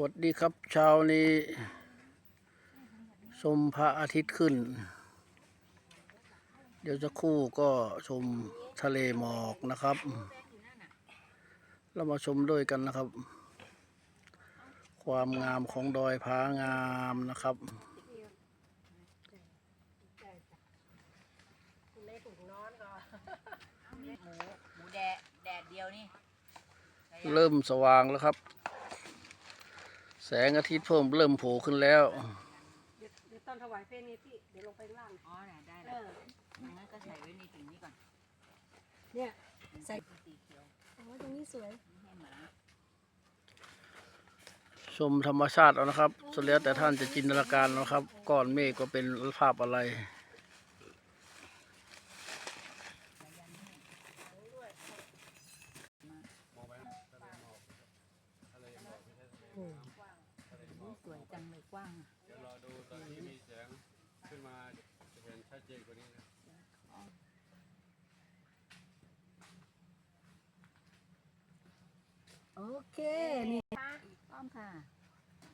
วัสดีครับเช้านี้ชมพระอาทิตย์ขึ้น เดี๋ยวจะครู่ก็ชมทะเลหมอกนะครับ เรามาชมด้วยกันนะครับ ความงามของดอยพางามนะครับหมูหมูแดดแดดเดียวนี่เริ่มสว่างแล้วครับแสงอาทิตย์เพิ่มเริ่มโผล่ขึ้นแล้ว เดี๋ยวเดี๋ยวตอนถวายเพลงนี้พี่ เดี๋ยวลงไปข้างล่าง อ๋อเนี่ยได้เอแล้วอ งั้นก็ใส่ไว้ในถุงนี้ก่อนเนี่ย ใส่สีเขียวอ๋อตรงนี้สวย ให้หมา ชมธรรมชาติเอานะครับสุดแล้วแต่ท่านจะจินตนาการนะครับ ก้อนเมฆก็เป็นภาพอะไร สวยจังเลยกว้างอะเดี๋ยวรอดูตอนที่มีแสงขึ้นมาจะเห็นชัดเจนกว่านี้นะโอเค นี่พร้อมค่ะ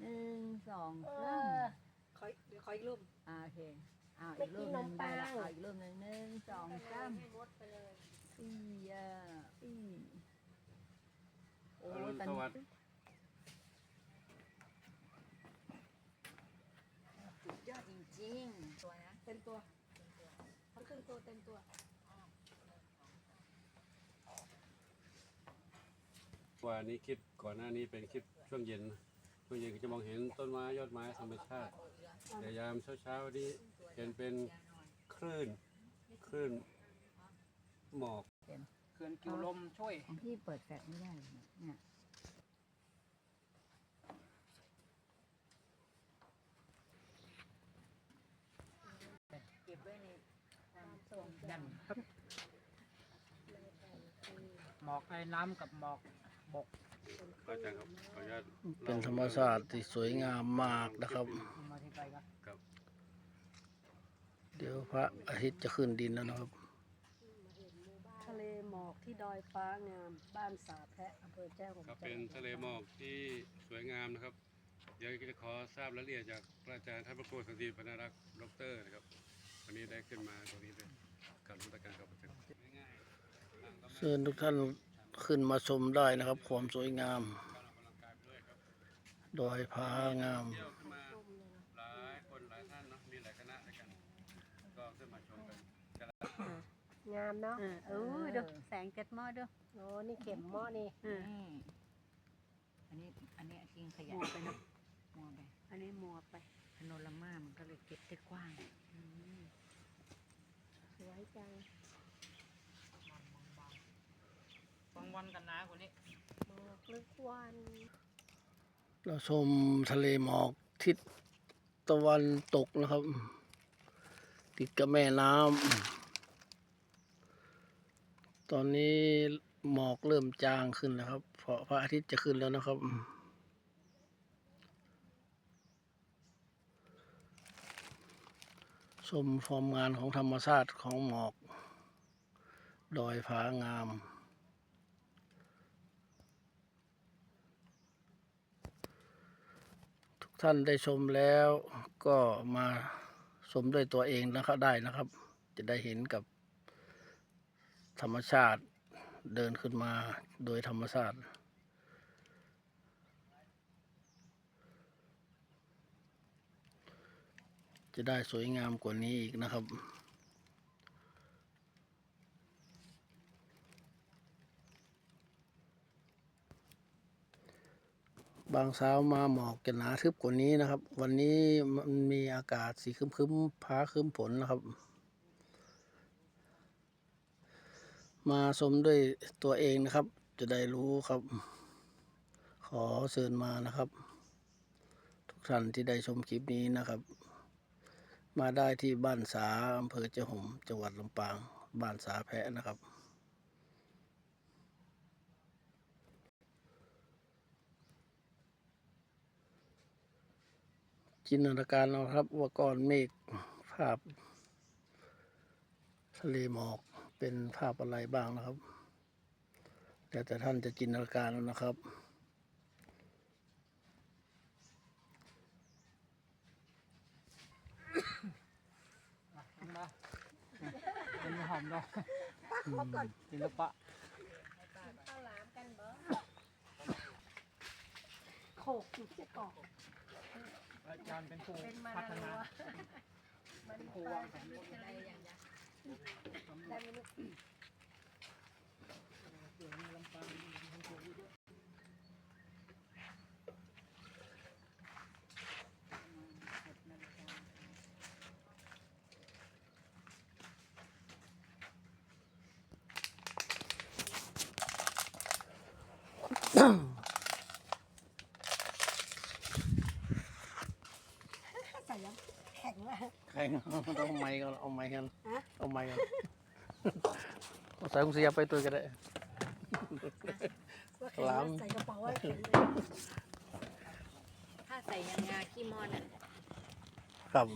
หนึ่งสองสามขอเดี๋ยวขออีกรูปอ่าโอเคเอาอีกรูปหนึ่งได้ละเอาอีกรูปหนึ่งหนึ่งสองสามอีอะอีโอ้อรุณตอนสวันี้สดิ์ สุดยอดจ ริงๆตัวนะเต็มตัวทั้งครึ่งตัวเต็มตัวว่านี้คลิปก่อนหน้านี้เป็นคลิปช่วงเย็นนะช่วงเย็นก็จะมองเห็นต้นไม้ยอดไม้ธรรมชาติแต่ยามเช้าๆนี้เห็นเป็นคลื่นคลื่นหมอกเขื่อนกิวลมช่วย ของพี่เปิดแฟลชไม่ได้เนี่ยเนี่ย เก็บ ไว้ในความทรงยันครับหมอกไอ้น้ำกับหมอกบกอาจารย์ครับขออนุญาตเป็นธรรมชาติที่สวยงามมากนะครับเอามาที่ไปครับครับเดี๋ยวพระอาทิตย์จะขึ้นดินแล้วนะครับ ทะเลหมอกที่ดอยฟ้างาม บ้านสาแพะอำเภอแจ้ห่มครับจังเป็นหวัดทะเลหมอกที่สวยงามนะครับ เดี๋ยวจะขอทราบรายละเอียดจากพระอาจารย์ท่านพระครูสันติพนรักษ์ดอกเตอรนะครับ วันนี้ได้ขึ้นมาตรงนี้เลยการรู้การครับอาจารย์ง่ายๆเชิญทุกท่านขึ้นมาชมได้นะครับ ความสวยงาม ดอยพางามเที่ยวขึ้นมาหลายคนหลายท่านเนาะมีหลายคณะด้วยกันก็ขึ้นมาชมกันงามเนาะอ่าเออเดูแสงเจ็ดหม้อเดูโอ้นี่เข็มหม้อนี่นี่อันนี้อันนี้จริงขยายไปนะมัวไป อันนี้มัวไปพโนรามามันก็เลยเก็บได้กว้างส วยจังบางวันกันหนากว่านี้หมอกลึกวันเราชมทะเลหมอกทิศตะวันตกนะครับ ติดกับแม่น้ำตอนนี้หมอกเริ่มจางขึ้นแล้วครับ เพราะพระอาทิตย์จะขึ้นแล้วนะครับ ชมความงานของธรรมชาติของหมอก ดอยผางาม ทุกท่านได้ชมแล้วก็มาชมด้วยตัวเองนะครับได้นะครับ จะได้เห็นกับธรรมชาติเดินขึ้นมาโดยธรรมชาติ จะได้สวยงามกว่านี้อีกนะครับบางเช้ามาหมอกจะหนาทึบกว่านี้นะครับ วันนี้มันมีอากาศสีครึ้มๆพ้าครึ้มฝนนะครับ มาชมด้วยตัวเองนะครับ จะได้รู้ครับ ขอเชิญมานะครับ ทุกท่านที่ได้ชมคลิปนี้นะครับ มาได้ที่บ้านสาอำเภอเจ้าหมจังหวัดลำปาง บ้านสาแพะนะครับ จินตนาการเอาครับว่าก้อนเมฆภาพ ทะเลหมอกเป็นภาพอะไรบ้างนะครับแล้วแต่ท่านจะจินตนาการเอานะครับ มาลงมาเป็นหอมเนาะศิลปะโขกอยู่ที่จะกรอกอาจารย์เป็นผู้เป็นมาพัฒลันาวครูวางแผนได้ไหมลูกใส่ยังแข็ง แล้วแข่งต้องเอาไม้กันเอาไม้กันฮะเอาไม้กันเอาใส่กุงเสียไปตัวก็ได้ว่าแข็งหลัแล้วงใส่กระเป๋าไว้แข็งเลยถ้าใส่ยังงาขี้มอนอะครับ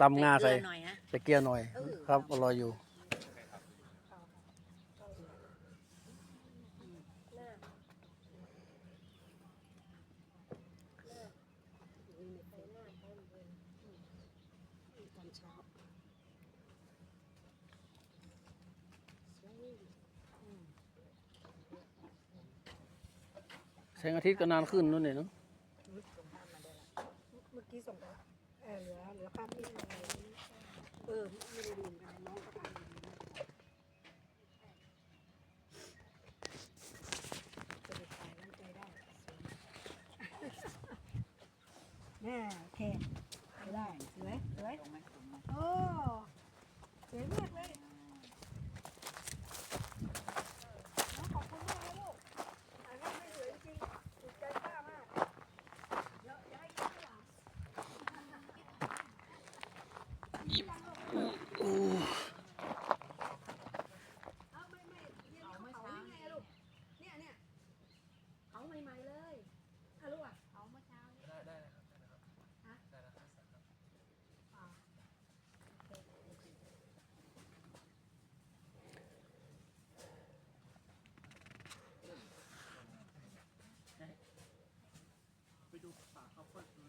ตำงาใส่เกลือหน่อยนะใส่เกียร์หน่อยเออครับอร่อยอยู่ เช้าแสงอาทิตย์ก็นานขึ้นนู่นนี่เนาะเมื่อกี้ส่งไปเออเหลือเหลือภาพนี้อะไรเออไม่ได้ดูเหมือนกันน้องก็ทำจะได้ถ่ายน้ำใจได้แม่โอเคได้สวยสวย โอ้สวยมากเลยน้องขอบคุณมากนะลูกอันนี้ไม่เหลือจริงๆถูกใจป้ามากเดี๋ยวจะให้กินข้าวหลาม เอาไม่ไม่เนี่ยเขาเผานี่ไงลูก เนี่ยเนี่ยเผาใหม่ๆเลยอะลูกอะเผาเมื่อเช้าเนี่ย ได้ได้ ฮะ ได้แล้วครับ อ่า ไปดูป่าข้าวโพดดู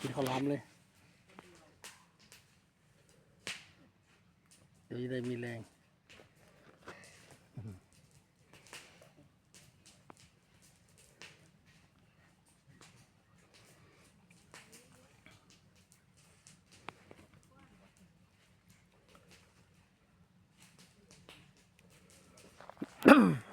กินข้าวลามเลยเดี๋ยวจะได้มีแรงเออ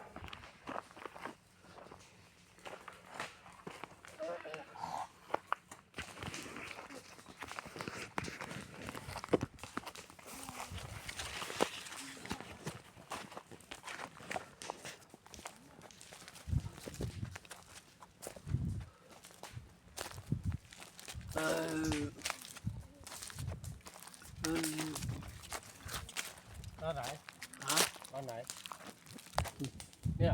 ตอนไหนฮะตอนไหนเนี่ย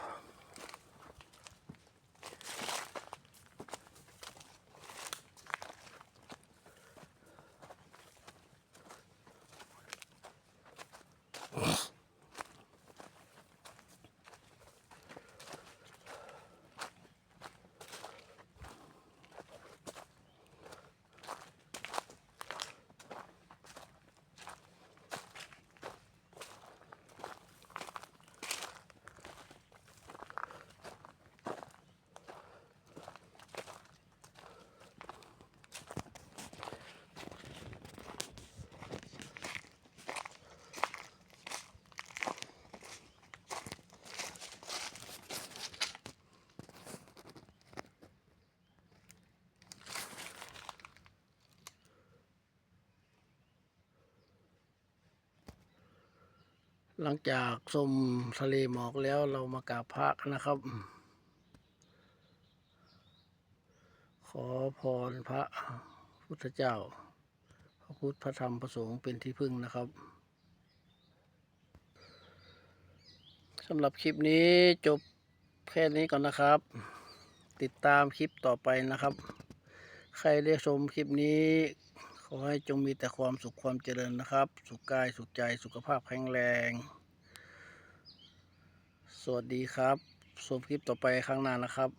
หลังจากชมทะเลหมอกแล้วเรามากราบพระนะครับ ขอพรพระพุทธเจ้า พระพุทธพระธรรมพระสงฆ์เป็นที่พึ่งนะครับสำหรับคลิปนี้จบแค่นี้ก่อนนะครับ ติดตามคลิปต่อไปนะครับ ใครได้ชมคลิปนี้ อให้จงมีแต่ความสุขความเจริญนะครับ สุขกายสุขใจสุขภาพแข็งแรง สวัสดีครับชมคลิปต่อไปครั้งหน้านะครับ